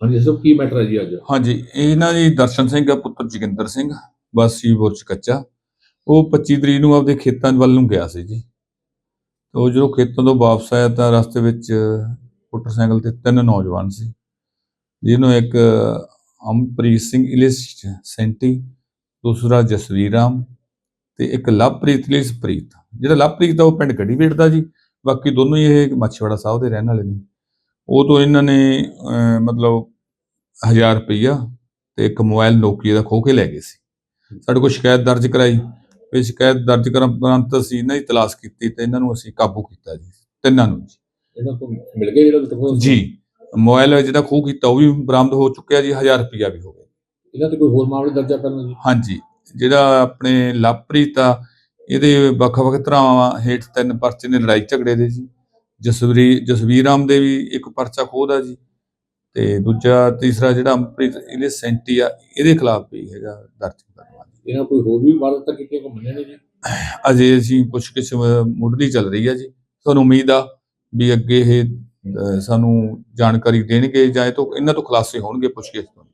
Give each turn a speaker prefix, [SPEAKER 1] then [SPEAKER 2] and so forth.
[SPEAKER 1] ਹਾਂਜੀ ਸਭ ਕੀ ਮੈਟਰ ਹੈ ਜੀ ਅੱਜ?
[SPEAKER 2] ਹਾਂਜੀ ਇਹਨਾਂ ਜੀ ਦਰਸ਼ਨ ਸਿੰਘ ਆ, ਪੁੱਤਰ ਜੋਗਿੰਦਰ ਸਿੰਘ, ਵਾਸੀ ਬੁਰਜ ਕੱਚਾ। ਉਹ 25 ਤਰੀਕ ਨੂੰ ਆਪਦੇ ਖੇਤਾਂ ਵੱਲ ਨੂੰ ਗਿਆ ਸੀ ਜੀ। ਤੇ ਉਹ ਜਦੋਂ ਖੇਤਾਂ ਤੋਂ ਵਾਪਸ ਆਇਆ ਤਾਂ ਰਸਤੇ ਵਿੱਚ ਮੋਟਰਸਾਈਕਲ ਤੇ ਤਿੰਨ ਨੌਜਵਾਨ ਸੀ, ਜਿਹਨੂੰ ਇੱਕ ਅਮਪ੍ਰੀਤ ਸਿੰਘ ਇਲਿਸ ਸੈਂਟੀ, ਦੂਸਰਾ ਜਸਵੀਰ ਰਾਮ ਤੇ ਇੱਕ ਲਵਪ੍ਰੀਤ ਲਿਸਪ੍ਰੀਤ ਜਿਹੜਾ ਲਵਪ੍ਰੀਤ ਆ, ਉਹ ਪਿੰਡ ਗੜੀਵੇੜ ਦਾ ਜੀ। ਬਾਕੀ ਦੋਨੋਂ ਹੀ ਇਹ ਮੱਛੀਵਾੜਾ ਸਾਹਿਬ ਦੇ ਰਹਿਣ ਵਾਲੇ ਨੇ। ਉਹ ਤੋਂ ਇਹਨਾਂ ਨੇ ਮਤਲਬ 1000 ਰੁਪਈਆ ਤੇ ਇੱਕ ਮੋਬਾਈਲ ਨੋਕੀਆ ਦਾ ਖੋਹ ਕੇ ਲੈ ਗਏ ਸੀ। ਸਾਡੇ ਕੋਲ ਸ਼ਿਕਾਇਤ ਦਰਜ ਕਰਾਈ। ਵੀ ਸ਼ਿਕਾਇਤ ਦਰਜ ਕਰਨ ਉਪਰੰਤ ਅਸੀਂ ਇਹਨਾਂ ਦੀ ਤਲਾਸ਼ ਕੀਤੀ ਤੇ ਇਹਨਾਂ ਨੂੰ ਅਸੀਂ ਕਾਬੂ ਕੀਤਾ ਜੀ ਤਿੰਨਾਂ ਨੂੰ ਜੀ।
[SPEAKER 1] ਇਹਨਾਂ ਤੋਂ ਮਿਲ ਗਿਆ ਜਿਹੜਾ
[SPEAKER 2] ਜੀ ਮੋਬਾਈਲ ਜਿਹੜਾ ਖੋਹ ਕੀਤਾ ਉਹ ਵੀ ਬਰਾਮਦ ਹੋ ਚੁੱਕਿਆ ਜੀ 1000 ਰੁਪਈਆ ਵੀ ਹੋ ਗਿਆ।
[SPEAKER 1] ਇਹਨਾਂ ਤੇ ਕੋਈ ਹੋਰ ਮਾਮਲੇ ਦਰਜ ਪਹਿਲਾਂ ਜੀ?
[SPEAKER 2] ਹਾਂਜੀ ਜਿਹੜਾ ਆਪਣੇ ਲਵਪ੍ਰੀਤ ਆ ਇਹਦੇ ਵੱਖ-ਵੱਖ ਤਰ੍ਹਾਂ ਹੇਠ ਤਿੰਨ ਪਰਚੇ ਨੇ ਲੜਾਈ ਝਗੜੇ ਦੇ ਜੀ। ਜਸਵਰੀ ਜਸਵੀਰ ਰਾਮ ਦੇ ਵੀ ਇੱਕ ਪਰਚਾ ਖੋਹਦਾ ਜੀ। ਤੇ ਦੂਜਾ ਤੀਸਰਾ ਜਿਹੜਾ ਅੰਮ੍ਰਿਤ ਇਹਦੇ ਸੈਂਟੀ ਆ ਇਹਦੇ ਖਿਲਾਫ ਵੀ ਹੈਗਾ ਦਰਜ ਮੁਕੱਦਮਾ ਜੀ
[SPEAKER 1] ਇਹਨਾਂ ਕੋਈ ਹੋਰ ਵੀ ਵਾਰਦਾਤਾਂ ਕੀਤੀਆਂ ਘੁੰਮਣੇ ਨੇ ਜੀ?
[SPEAKER 2] ਅਜੇ ਅਸੀਂ ਪੁੱਛਗਿੱਛ ਅ, ਮੁੱਢਲੀ ਚੱਲ ਰਹੀ ਹੈ ਜੀ। ਸਾਨੂੰ ਉਮੀਦ ਆ ਵੀ ਅੱਗੇ ਇਹ ਸਾਨੂੰ ਜਾਣਕਾਰੀ ਦੇਣਗੇ ਜਾਂ ਇਹ ਤੋਂ ਇਹਨਾਂ ਤੋਂ ਖੁਲਾਸੇ ਹੋਣਗੇ ਪੁੱਛਗਿੱਛ ਤੋਂ